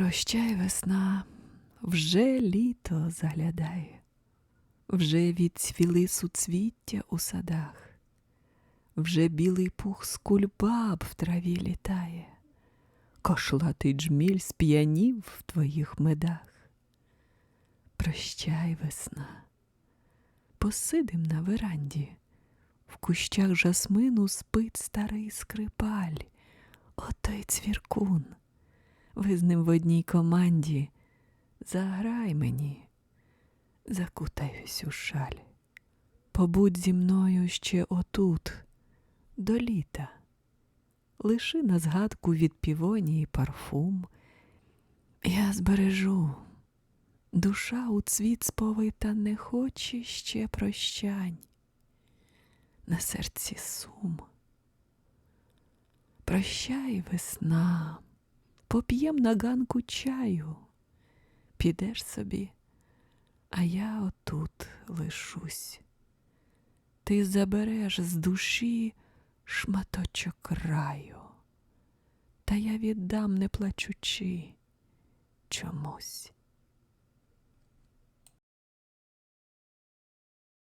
Прощай, весна, вже літо заглядає, вже відцвіли суцвіття у садах, вже білий пух з кульбаб в траві літає, кошлатий джміль сп'янів в твоїх медах. Прощай, весна, посидим на веранді, в кущах жасмину спить старий скрипаль, отой цвіркун. Ви з ним в одній команді. Заграй мені, закутаюсь у шаль. Побудь зі мною ще отут, до літа. Лиши на згадку від півонії парфум. Я збережу, душа у цвіт сповита не хоче ще прощань. На серці сум. Прощай, весна поп'єм на ганку чаю, підеш собі, а я отут лишусь. Ти забереш з душі шматочок краю, та я віддам, не плачучи чомусь.